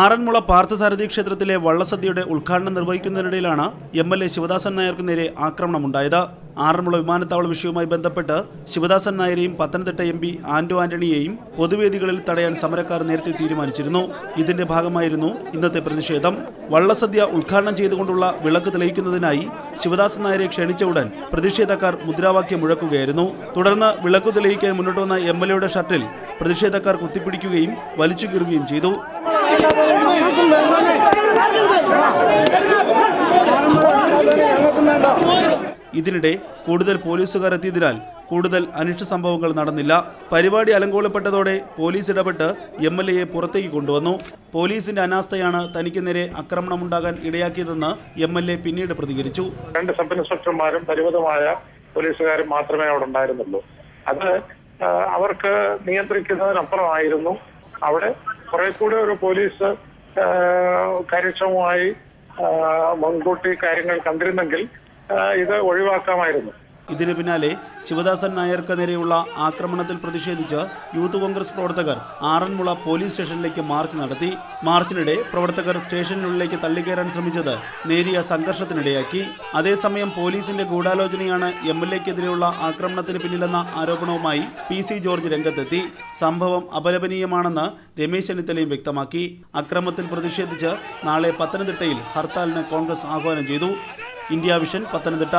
ആറന്മുള പാർത്ഥസാരഥി ക്ഷേത്രത്തിലെ വള്ളസദ്യയുടെ ഉദ്ഘാടനം നിർവഹിക്കുന്നതിനിടയിലാണ് എം എൽ എ ശിവദാസൻ നായർക്ക് നേരെ ആക്രമണമുണ്ടായത്. ആറന്മുള വിമാനത്താവള വിഷയവുമായി ബന്ധപ്പെട്ട് ശിവദാസൻ നായരെയും പത്തനംതിട്ട എം പി ആന്റോ ആന്റണിയെയും പൊതുവേദികളിൽ തടയാൻ സമരക്കാർ നേരത്തെ തീരുമാനിച്ചിരുന്നു. ഇതിന്റെ ഭാഗമായിരുന്നു ഇന്നത്തെ പ്രതിഷേധം. വള്ളസദ്യ ഉദ്ഘാടനം ചെയ്തുകൊണ്ടുള്ള വിളക്ക് തെളിയിക്കുന്നതിനായി ശിവദാസൻ നായരെ ക്ഷണിച്ച ഉടൻ പ്രതിഷേധക്കാർ മുദ്രാവാക്യം മുഴക്കുകയായിരുന്നു. തുടർന്ന് വിളക്ക് തെളിയിക്കാൻ മുന്നോട്ട് വന്ന എം ഷർട്ടിൽ പ്രതിഷേധക്കാർ കുത്തിപ്പിടിക്കുകയും വലിച്ചു കീറുകയും ചെയ്തു. ഇതിനിടെ കൂടുതൽ പോലീസുകാർ എത്തിയതിനാൽ കൂടുതൽ അനിഷ്ട സംഭവങ്ങൾ നടന്നില്ല. പരിപാടി അലങ്കോലപ്പെട്ടതോടെ പോലീസ് ഇടപെട്ട് എം എൽ എയെ പുറത്തേക്ക് കൊണ്ടുവന്നു. പോലീസിന്റെ അനാസ്ഥയാണ് തനിക്ക് നേരെ ആക്രമണമുണ്ടാകാൻ ഇടയാക്കിയതെന്ന് എം എൽ എ പിന്നീട് പ്രതികരിച്ചു. രണ്ട് സബ് ഇൻസ്പെക്ടർമാരും പരിമിതമായ പോലീസുകാരും മാത്രമേ അവിടെ ഉണ്ടായിരുന്നുള്ളൂ. അത് അവർക്ക് നിയന്ത്രിക്കുന്നതിനപ്പുറമായിരുന്നു അവിടെ കുറെ കൂടെ ഒരു പോലീസ് കാര്യക്ഷമമായി മുൻകൂട്ടി കാര്യങ്ങൾ കണ്ടിരുന്നെങ്കിൽ ഇത് ഒഴിവാക്കാമായിരുന്നു. ഇതിന് പിന്നാലെ ശിവദാസൻ നായർക്ക് നേരെയുള്ള ആക്രമണത്തിൽ പ്രതിഷേധിച്ച് യൂത്ത് കോൺഗ്രസ് പ്രവർത്തകർ ആറന്മുള പോലീസ് സ്റ്റേഷനിലേക്ക് മാർച്ച് നടത്തി. മാർച്ചിനിടെ പ്രവർത്തകർ സ്റ്റേഷനുള്ളിലേക്ക് തള്ളിക്കയറാൻ ശ്രമിച്ചത് നേരിയ സംഘർഷത്തിനിടയാക്കി. അതേസമയം പോലീസിന്റെ ഗൂഢാലോചനയാണ് എം എൽ എക്കെതിരെയുള്ള ആക്രമണത്തിന് പിന്നിലെന്ന ആരോപണവുമായി പി സി ജോർജ് രംഗത്തെത്തി. സംഭവം അപലപനീയമാണെന്ന് രമേശ് ചെന്നിത്തലയും വ്യക്തമാക്കി. അക്രമത്തിൽ പ്രതിഷേധിച്ച് നാളെ പത്തനംതിട്ടയിൽ ഹർത്താലിന് കോൺഗ്രസ് ആഹ്വാനം ചെയ്തു. India vision Pathanamthitta.